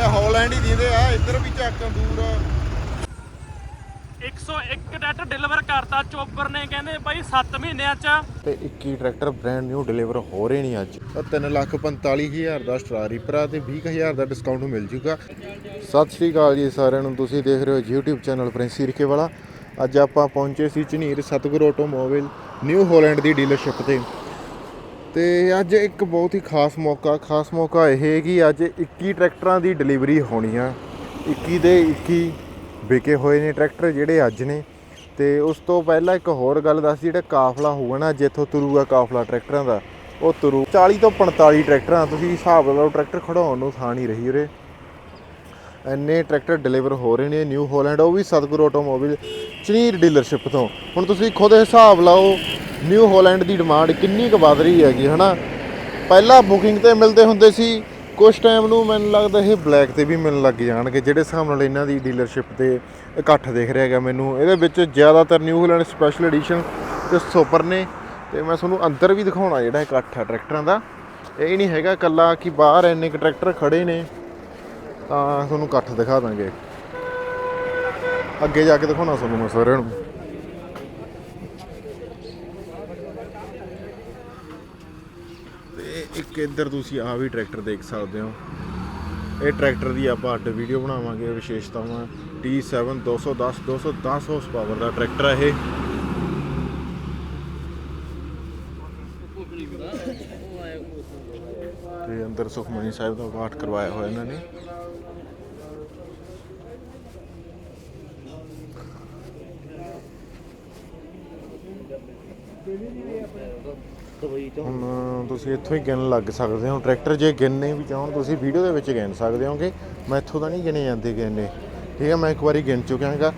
ਕੱਲੇ ਹਾਲੈਂਡ ਹੀ ਦਿੰਦੇ ਆ ਇੱਧਰ ਵੀ ਚੱਕ ਦੂਰ। 101 ਟਰੈਕਟਰ ਡਿਲੀਵਰ ਕਰਤਾ ਚੋਬਰ ਨੇ ਕਹਿੰਦੇ ਬਾਈ 7 ਮਹੀਨਿਆਂ ਚ। ਤੇ 21 ਟਰੈਕਟਰ ਬ੍ਰਾਂਡ ਨਿਊ ਡਿਲੀਵਰ ਹੋ ਰਹੇ ਨੇ ਅੱਜ। ਤਾਂ 345000 ਦਾ ਸਟਾਰ ਰੀਪਰ ਆ ਤੇ 20000 ਦਾ ਡਿਸਕਾਊਂਟ ਮਿਲ ਜੂਗਾ। ਸਤਿ ਸ਼੍ਰੀ ਅਕਾਲ ਜੀ ਸਾਰਿਆਂ ਨੂੰ ਤੁਸੀਂ ਦੇਖ ਰਹੇ ਹੋ YouTube ਚੈਨਲ ਪ੍ਰਿੰਸੀ ਰਿਕੇ ਵਾਲਾ। ਅੱਜ ਆਪਾਂ ਪਹੁੰਚੇ ਸੀ Jhunir Satgur automobile New Holland ਦੀ ਡੀਲਰਸ਼ਿਪ ਤੇ। ਤੇ ਅੱਜ ਇੱਕ ਬਹੁਤ ਹੀ ਖਾਸ ਮੌਕਾ ਖਾਸ ਮੌਕਾ ਇਹ ਹੈ ਕਿ ਅੱਜ 21 ਟਰੈਕਟਰਾਂ ਦੀ ਡਿਲੀਵਰੀ ਹੋਣੀ ਆ। 21 ਦੇ 21 ਵਿਕੇ ਹੋਏ ਨੇ ਟਰੈਕਟਰ ਜਿਹੜੇ ਅੱਜ ਨੇ। ਤੇ ਉਸ ਤੋਂ ਪਹਿਲਾਂ ਇੱਕ ਹੋਰ ਗੱਲ ਦੱਸ, ਜਿਹੜਾ ਕਾਫਲਾ ਹੋਊਗਾ ਨਾ, ਜਿੱਥੋਂ ਤੁਰੂਗਾ ਕਾਫਲਾ ਟਰੈਕਟਰਾਂ ਦਾ, ਉਹ ਤੁਰੂ। 40 ਤੋਂ 45 ਟਰੈਕਟਰਾਂ, ਤੁਸੀਂ ਹਿਸਾਬ ਲਾ ਲਓ, ਟਰੈਕਟਰ ਖੜਾਉਣ ਨੂੰ ਥਾਂ ਨਹੀਂ ਰਹੀ ਉਰੇ। ਇੰਨੇ ਟਰੈਕਟਰ ਡਿਲੀਵਰ ਹੋ ਰਹੇ ਨੇ ਨਿਊ ਹੋਲੈਂਡ, ਉਹ ਵੀ ਸਤਗੁਰੂ ਆਟੋਮੋਬਾਈਲ ਚਨੀਰ ਡੀਲਰਸ਼ਿਪ ਤੋਂ। ਹੁਣ ਤੁਸੀਂ ਖੁਦ ਹਿਸਾਬ ਲਾਓ, ਨਿਊ ਹੋਲੈਂਡ ਦੀ ਡਿਮਾਂਡ ਕਿੰਨੀ ਕੁ ਵੱਧ ਰਹੀ ਹੈਗੀ, ਹਨਾ? ਪਹਿਲਾਂ ਬੁਕਿੰਗ ਤੇ ਮਿਲਦੇ ਹੁੰਦੇ ਸੀ ਕੁਝ ਟਾਈਮ ਨੂੰ ਮੈਨੂੰ ਲੱਗਦਾ ਇਹ ਬਲੈਕ ਤੇ ਵੀ ਮਿਲਣ ਲੱਗ ਜਾਣਗੇ, ਜਿਹੜੇ ਹਿਸਾਬ ਨਾਲ ਇਹਨਾਂ ਦੀ ਡੀਲਰਸ਼ਿਪ ਤੇ ਇਕੱਠ ਦਿਖ ਰਿਹਾ ਹੈਗਾ ਮੈਨੂੰ। ਇਹਦੇ ਵਿੱਚ ਜ਼ਿਆਦਾਤਰ ਨਿਊ ਹੋਲੈਂਡ ਸਪੈਸ਼ਲ ਐਡੀਸ਼ਨ ਤੇ ਸੁਪਰ ਨੇ, ਤੇ ਮੈਂ ਤੁਹਾਨੂੰ ਅੰਦਰ ਵੀ ਦਿਖਾਉਣਾ ਜਿਹੜਾ ਇਕੱਠ ਹੈ ਟਰੈਕਟਰਾਂ ਦਾ। ਇਹ ਨਹੀਂ ਹੈਗਾ ਕੱਲਾ ਕਿ ਬਾਹਰ ਇੰਨੇ ਕੁ ਟਰੈਕਟਰ ਖੜੇ ਨੇ ਤਾਂ ਤੁਹਾਨੂੰ ਇਕੱਠ ਦਿਖਾ ਦਾਂਗੇ ਅੱਗੇ ਜਾ ਕੇ ਦਿਖਾਉਣਾ ਤੁਹਾਨੂੰ ਮੈਂ ਸਾਰਿਆਂ ਨੂੰ। ਤੇ ਇੱਕ ਇੱਧਰ ਤੁਸੀਂ ਆ ਵੀ ਟਰੈਕਟਰ ਦੇਖ ਸਕਦੇ ਹੋ। ਇਹ ਟਰੈਕਟਰ ਦੀ ਆਪਾਂ ਅੱਡ ਵੀਡੀਓ ਬਣਾਵਾਂਗੇ। ਵਿਸ਼ੇਸ਼ਤਾਵਾਂ T7 210 210 ਹਾਰਸ ਪਾਵਰ ਦਾ ਟਰੈਕਟਰ ਹੈ ਇਹ। ਤੇ ਅੰਦਰ ਸੁਖਮਨੀ ਸਾਹਿਬ ਦਾ ਪਾਠ ਕਰਵਾਇਆ ਹੋਇਆ ਇਹਨਾਂ ਨੇ। ਹੁਣ ਤੁਸੀਂ ਇੱਥੋਂ ਹੀ ਗਿਣ ਲੱਗ ਸਕਦੇ ਹੋ। ਟਰੈਕਟਰ ਜੇ ਗਿਣਨੇ ਵੀ ਚਾਹੋ ਤੁਸੀਂ ਵੀਡੀਓ ਦੇ ਵਿੱਚ ਗਿਣ ਸਕਦੇ ਹੋਗੇ। ਮੈਂ ਇੱਥੋਂ ਤਾਂ ਨਹੀਂ ਗਿਣੇ ਜਾਂਦੇ ਗਿਣਨੇ। ਠੀਕ ਹੈ ਮੈਂ ਇੱਕ ਵਾਰੀ ਗਿਣ ਚੁੱਕਿਆ ਹੈਗਾ।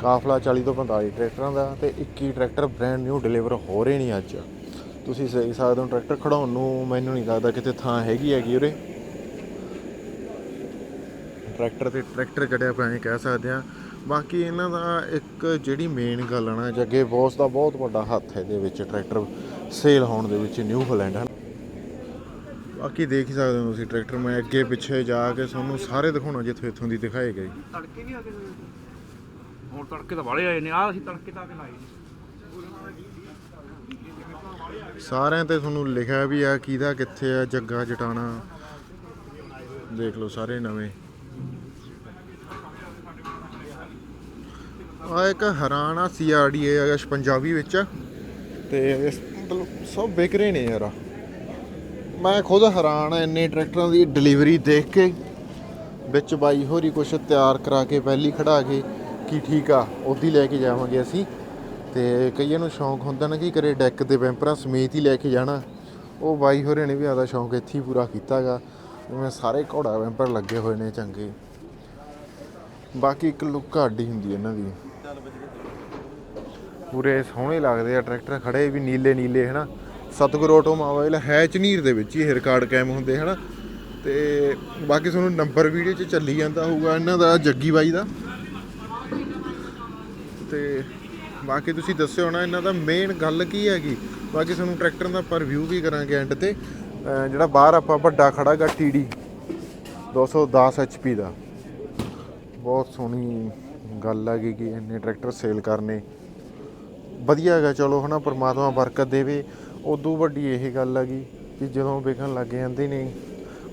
ਕਾਫਲਾ 40 ਤੋਂ 45 ਟਰੈਕਟਰਾਂ ਦਾ ਤੇ 21 ਟਰੈਕਟਰ ਬ੍ਰੈਂਡ ਨਿਊ ਡਿਲੀਵਰ ਹੋ ਰਹੇ ਨੇ ਅੱਜ। ਤੁਸੀਂ ਸਹੀ ਸਕਦੇ ਹੋ ਟਰੈਕਟਰ ਖੜਾਉਣ ਨੂੰ ਮੈਨੂੰ ਨਹੀਂ ਲੱਗਦਾ ਕਿਤੇ ਥਾਂ ਹੈਗੀ ਹੈਗੀ ਉਰੇ। ਟਰੈਕਟਰ ਤੇ ਟਰੈਕਟਰ ਚੜਿਆ ਪਿਆ ਐਂ ਕਹਿ ਸਕਦੇ ਆ ਬਾਕੀ ਇਹਨਾਂ ਦਾ ਇੱਕ ਜਿਹੜੀ ਮੇਨ ਗੱਲ ਆ ਨਾ ਜੱਗੇ ਬੌਸ ਦਾ ਬਹੁਤ ਵੱਡਾ ਹੱਥ ਹੈ ਇਹਦੇ ਵਿੱਚ ਟਰੈਕਟਰ ਸੇਲ ਹੋਣ ਦੇ ਵਿੱਚ ਨਿਊ ਹਾਲੈਂਡ ਹਨ। ਬਾਕੀ ਦੇਖ ਹੀ ਸਕਦੇ ਹੋ ਤੁਸੀਂ ਟਰੈਕਟਰ, ਮੈਂ ਅੱਗੇ ਪਿੱਛੇ ਜਾ ਕੇ ਤੁਹਾਨੂੰ ਸਾਰੇ ਦਿਖਾਉਣਾ ਜਿੱਥੋਂ ਇੱਥੋਂ ਦੀ ਦਿਖਾਏ ਗਏ ਤੜਕੇ ਵੀ ਆ ਗਏ ਹੋਰ ਤੜਕੇ ਤਾਂ ਵਾਲੇ ਆਏ ਨੇ ਆ ਅਸੀਂ ਤੜਕੇ ਤਾਂ ਆ ਕੇ ਲਾਏ ਨੇ ਸਾਰਿਆਂ ਤੇ ਤੁਹਾਨੂੰ ਲਿਖਿਆ ਵੀ ਆ, ਕਿਹਦਾ ਕਿੱਥੇ ਆ, ਜੱਗਾ ਜਟਾਣਾ। ਦੇਖ ਲਓ ਸਾਰੇ ਨਵੇਂ। ਆ ਇੱਕ ਹਰਾਣਾ ਸੀਆਰਡੀਏ ਆ ਪੰਜਾਬੀ ਵਿੱਚ ਤੇ ਮਤਲਬ ਸਭ ਵਿਕ ਰਹੇ ਨੇ ਯਾਰ। ਮੈਂ ਖੁਦ ਹੈਰਾਨ ਆ ਇੰਨੇ ਟਰੈਕਟਰਾਂ ਦੀ ਡਿਲੀਵਰੀ ਦੇਖ ਕੇ। ਵਿੱਚ ਬਾਈ ਹੋਰੀ ਕੁਛ ਤਿਆਰ ਕਰਾ ਕੇ, ਪਹਿਲੀ ਖੜਾ ਕੇ, ਕੀ ਠੀਕ ਆ, ਉਹਦੀ ਲੈ ਕੇ ਜਾਵਾਂਗੇ ਅਸੀਂ। ਤੇ ਕਈਆਂ ਨੂੰ ਸ਼ੌਂਕ ਹੁੰਦਾ ਨਾ ਕਿ ਕਰੇ ਡੈਕ ਦੇ ਬੈਂਪਰਾਂ ਸਮੇਤ ਹੀ ਲੈ ਕੇ ਜਾਣਾ। ਉਹ ਬਾਈ ਹੋਰੇ ਨੇ ਵੀ ਆਦਾ ਸ਼ੌਂਕ ਇੱਥੇ ਹੀ ਪੂਰਾ ਕੀਤਾਗਾ। ਜਿਵੇਂ ਸਾਰੇ ਘੋੜਾ ਬੈਂਪਰ ਲੱਗੇ ਹੋਏ ਨੇ ਚੰਗੇ। ਬਾਕੀ ਇੱਕ ਲੁੱਕ ਅੱਡੀ ਹੁੰਦੀ ਇਹਨਾਂ ਦੀ। ਪੂਰੇ ਸੋਹਣੇ ਲੱਗਦੇ ਆ ਟਰੈਕਟਰ ਖੜੇ ਵੀ ਨੀਲੇ ਨੀਲੇ, ਹਨਾ। ਸਤਗੁਰ ਆਟੋਮੋਬਾਈਲ ਹੈ ਝਨੀਰ ਦੇ ਵਿੱਚ ਹੀ ਇਹ ਰਿਕਾਰਡ ਕਾਇਮ ਹੁੰਦੇ, ਹਨਾ। ਤੇ ਬਾਕੀ ਤੁਹਾਨੂੰ ਨੰਬਰ ਵੀਡੀਓ 'ਚ ਚੱਲੀ ਜਾਂਦਾ ਹੋਊਗਾ ਇਹਨਾਂ ਦਾ, ਜੱਗੀ ਬਾਈ ਦਾ। ਤੇ ਬਾਕੀ ਤੁਸੀਂ ਦੱਸਿਓ ਨਾ, ਇਹਨਾਂ ਦਾ ਮੇਨ ਗੱਲ ਕੀ ਹੈਗੀ? ਬਾਕੀ ਤੁਹਾਨੂੰ ਟਰੈਕਟਰ ਦਾ ਪਰ ਰਿਵਿਊ ਵੀ ਕਰਾਂਗੇ ਐਂਡ ਤੇ। ਜਿਹੜਾ ਬਾਹਰ ਆਪਾਂ ਵੱਡਾ ਖੜਾਗਾ TD 210 HP ਦਾ ਬਹੁਤ ਸੋਹਣੀ ਗੱਲ ਹੈਗੀ ਕਿ ਇੰਨੇ ਟਰੈਕਟਰ ਸੇਲ ਕਰਨੇ। ਵਧੀਆ ਹੈਗਾ, ਚਲੋ ਹਨਾ, ਪਰਮਾਤਮਾ ਬਰਕਤ ਦੇਵੇ। ਉਦੋਂ ਵੱਡੀ ਇਹ ਗੱਲ ਹੈਗੀ ਕਿ ਜਦੋਂ ਵੇਖਣ ਲੱਗ ਜਾਂਦੇ ਨੇ,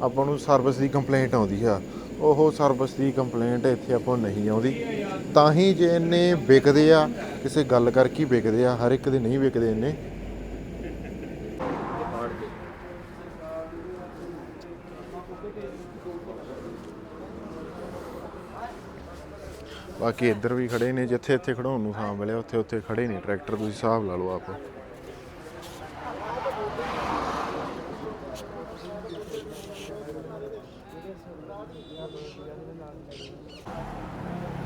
ਆਪਾਂ ਨੂੰ ਸਰਵਿਸ ਦੀ ਕੰਪਲੇਂਟ ਆਉਂਦੀ ਆ। ਉਹ ਸਰਵਿਸ ਦੀ ਕੰਪਲੇਂਟ ਇੱਥੇ ਆਪਾਂ ਨਹੀਂ ਆਉਂਦੀ। ਤਾਂ ਹੀ ਜੇ ਇੰਨੇ ਵਿਕਦੇ ਆ, ਕਿਸੇ ਗੱਲ ਕਰਕੇ ਹੀ ਵਿਕਦੇ ਆ, ਹਰ ਇੱਕ ਦੇ ਨਹੀਂ ਵਿਕਦੇ ਇੰਨੇ। ਬਾਕੀ ਇੱਧਰ ਵੀ ਖੜੇ ਨੇ, ਜਿੱਥੇ ਇੱਥੇ ਖੜਾਉਣ ਨੂੰ ਥਾਂ ਮਿਲਿਆ, ਉੱਥੇ ਉੱਥੇ ਖੜੇ ਨੇ, ਟਰੈਕਟਰ ਤੁਸੀਂ ਹਿਸਾਬ ਲਾ ਲਓ ਆਪ।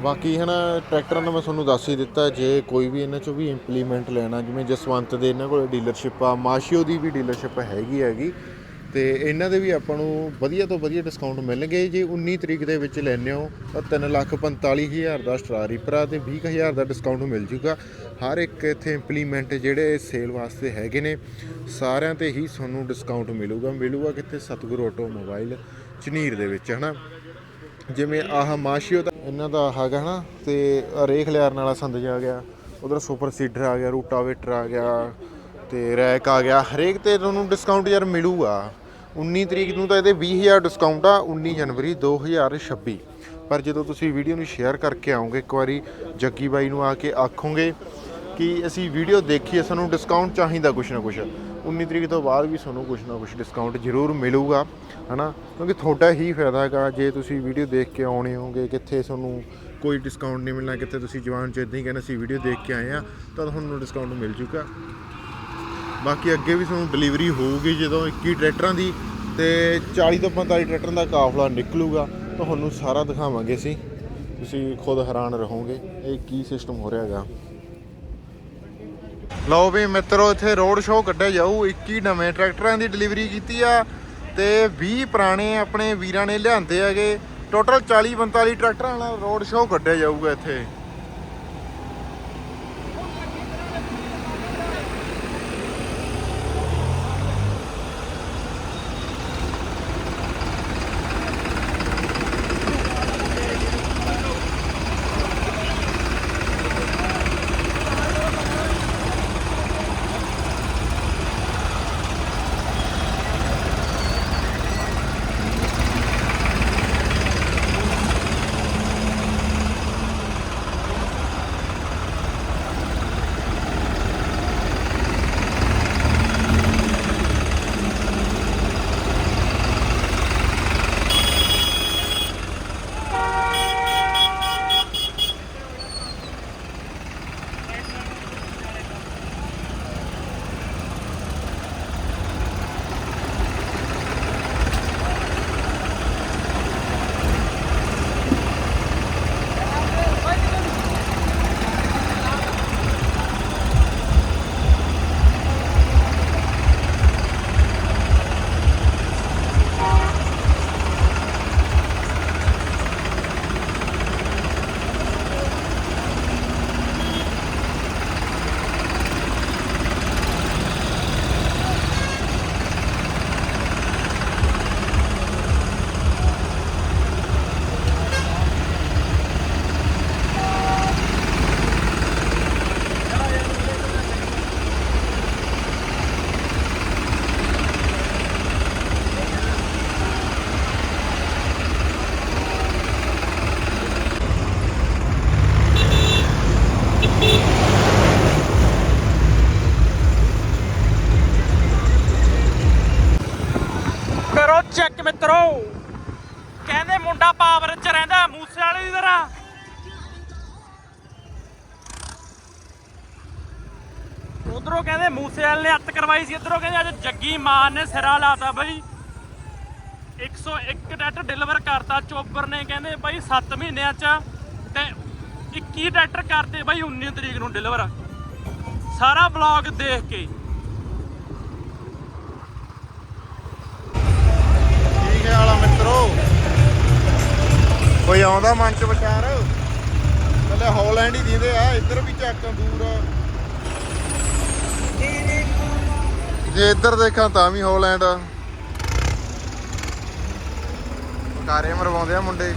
ਬਾਕੀ ਹਨਾ, ਟਰੈਕਟਰਾਂ ਦਾ ਮੈਂ ਤੁਹਾਨੂੰ ਦੱਸ ਹੀ ਦਿੱਤਾ, ਜੇ ਕੋਈ ਵੀ ਇਹਨਾਂ ਚੋਂ ਵੀ ਇੰਪਲੀਮੈਂਟ ਲੈਣਾ, ਜਿਵੇਂ ਜਸਵੰਤ ਦੇ ਇਹਨਾਂ ਕੋਲ ਡੀਲਰਸ਼ਿਪ ਆ, ਮਾਸ਼ੀਓ ਦੀ ਵੀ ਡੀਲਰਸ਼ਿਪ ਹੈਗੀ ਹੈਗੀ, ਤੇ ਇਹਨਾਂ ਦੇ ਵੀ ਆਪਾਂ ਨੂੰ ਵਧੀਆ ਤੋਂ ਵਧੀਆ ਡਿਸਕਾਊਂਟ ਮਿਲਣਗੇ। ਜੇ 19 ਤਰੀਕ ਦੇ ਵਿੱਚ ਲੈਣੇ ਹੋ, ਤਾਂ 345000 ਦਾ ਸਟਾਰ ਰੀਪਰ ਆ ਤੇ 20000 ਦਾ ਡਿਸਕਾਊਂਟ ਮਿਲ ਜੂਗਾ। ਹਰ ਇੱਕ ਇੱਥੇ ਇੰਪਲੀਮੈਂਟ ਜਿਹੜੇ ਸੇਲ ਵਾਸਤੇ ਹੈਗੇ ਨੇ, ਸਾਰਿਆਂ ਤੇ ਹੀ ਤੁਹਾਨੂੰ ਡਿਸਕਾਊਂਟ ਮਿਲੂਗਾ। ਮਿਲੂਗਾ ਕਿੱਥੇ? ਸਤਗੁਰੂ ਆਟੋ ਮੋਬਾਈਲ ਝਨੀਰ ਦੇ ਵਿੱਚ, ਹਨਾ? ਜਿਵੇਂ ਆਹ ਮਾਸ਼ੀਓ ਇਹਨਾਂ ਦਾ ਹੈਗਾ ਹਨਾ ਤੇ ਰੇਖ ਲਿਆਰਨ ਵਾਲਾ ਸੰਦਜ ਆ ਗਿਆ। ਉਧਰ ਸੁਪਰ ਸੀਡਰ ਆ ਗਿਆ ਰੂਟਾਵੇਟਰ ਆ ਗਿਆ, ਤੇ ਰੈਕ ਆ ਗਿਆ। ਹਰੇਕ ਤੇ ਤੁਹਾਨੂੰ ਡਿਸਕਾਊਂਟ ਯਾਰ ਮਿਲੂਗਾ। 19 ਤਰੀਕ ਨੂੰ ਤਾਂ ਇਹਦੇ 20000 ਡਿਸਕਾਊਂਟ ਆ 19 ਜਨਵਰੀ 2026 ਪਰ ਜਦੋਂ ਤੁਸੀਂ ਵੀਡੀਓ ਨੂੰ ਸ਼ੇਅਰ ਕਰਕੇ ਆਓਗੇ, ਇੱਕ ਵਾਰੀ ਜੱਗੀ ਬਾਈ ਨੂੰ ਆ ਕੇ ਆਖੋਗੇ ਕਿ ਅਸੀਂ ਵੀਡੀਓ ਦੇਖੀਏ ਸਾਨੂੰ ਡਿਸਕਾਊਂਟ ਚਾਹੀਦਾ ਕੁਛ ਨਾ ਕੁਛ। 19 ਤਰੀਕ ਤੋਂ ਬਾਅਦ ਵੀ ਤੁਹਾਨੂੰ ਕੁਛ ਨਾ ਕੁਛ ਡਿਸਕਾਊਂਟ ਜ਼ਰੂਰ ਮਿਲੂਗਾ, ਹਨਾ? ਕਿਉਂਕਿ ਤੁਹਾਡਾ ਹੀ ਫਾਇਦਾ ਹੈਗਾ, ਜੇ ਤੁਸੀਂ ਵੀਡੀਓ ਦੇਖ ਕੇ ਆਉਣੇ ਹੋਗੇ ਕਿੱਥੇ ਤੁਹਾਨੂੰ ਕੋਈ ਡਿਸਕਾਊਂਟ ਨਹੀਂ ਮਿਲਣਾ, ਕਿੱਥੇ ਤੁਸੀਂ ਜਵਾਨ ਚ ਇਦਾਂ ਹੀ ਕਹਿੰਦੇ ਅਸੀਂ ਵੀਡੀਓ ਦੇਖ ਕੇ ਆਏ ਆ ਤਾਂ ਤੁਹਾਨੂੰ ਡਿਸਕਾਊਂਟ ਮਿਲ ਜੂਗਾ। ਬਾਕੀ ਅੱਗੇ ਵੀ ਤੁਹਾਨੂੰ ਡਿਲੀਵਰੀ ਹੋਊਗੀ ਜਦੋਂ 21 ਟਰੈਕਟਰਾਂ ਦੀ, ਤੇ 40 ਤੋਂ 45 ਟਰੈਕਟਰਾਂ ਦਾ ਕਾਫਲਾ ਨਿਕਲੂਗਾ, ਤੁਹਾਨੂੰ ਸਾਰਾ ਦਿਖਾਵਾਂਗੇ ਅਸੀਂ। ਤੁਸੀਂ ਖੁਦ ਹੈਰਾਨ ਰਹੋਗੇ, ਇਹ ਕੀ ਸਿਸਟਮ ਹੋ ਰਿਹਾ ਹੈਗਾ। ਲਓ ਵੀ ਮਿੱਤਰੋ, ਇੱਥੇ ਰੋਡ ਸ਼ੋਅ ਕੱਢਿਆ ਜਾਊ। 21 ਨਵੇਂ ਟਰੈਕਟਰਾਂ ਦੀ ਡਿਲੀਵਰੀ ਕੀਤੀ ਆ ਤੇ 20 ਪੁਰਾਣੇ ਆਪਣੇ ਵੀਰਾਂ ਨੇ ਲਿਆਂਦੇ ਹੈਗੇ। ਟੋਟਲ 40 45 ਟਰੈਕਟਰਾਂ ਵਾਲਾ ਰੋਡ ਸ਼ੋਅ ਕੱਢਿਆ ਜਾਊਗਾ ਇੱਥੇ। ਮੁੰਡਾ ਪਾਵਰ ਚ ਰਹਿੰਦਾ ਮੂਸੇ ਵਾਲੇ ਦੀ ਤਰ੍ਹਾਂ ਉਧਰੋਂ ਕਹਿੰਦੇ ਮੂਸੇ ਵਾਲੇ ਨੇ ਅੱਤ ਕਰਵਾਈ ਸੀ, ਇਧਰੋਂ ਕਹਿੰਦੇ ਅੱਜ ਜੱਗੀ ਮਾਨ ਨੇ ਸਿਰਾ ਲਾਤਾ ਬਈ। 101 ਟਰੈਕਟਰ ਡਿਲੀਵਰ ਕਰਤਾ, ਚੋਬਰ ਨੇ ਕਹਿੰਦੇ ਬਈ 7 ਮਹੀਨਿਆਂ ਚ ਤੇ 21 ਟਰੈਕਟਰ ਕਰਤੇ ਬਈ 19 ਤਰੀਕ ਨੂੰ ਡਿਲੀਵਰ ਸਾਰਾ ਬਲੌਗ ਦੇਖ ਕੇ। ਕੀ ਖਿਆਲ ਆ ਕੋਈ ਆਉਂਦਾ ਮਨ ਚ ਵਿਚਾਰ? ਪਹਿਲੇ ਹਾਲੈਂਡ ਹੀ ਦਿੰਦੇ ਆ, ਇੱਧਰ ਵੀ ਚੱਕ ਦੂਰ। ਜੇ ਇੱਧਰ ਦੇਖਾਂ ਤਾਂ ਵੀ ਹਾਲੈਂਡ ਕਾਰੇ ਮਰਵਾਉਂਦੇ ਆ ਮੁੰਡੇ।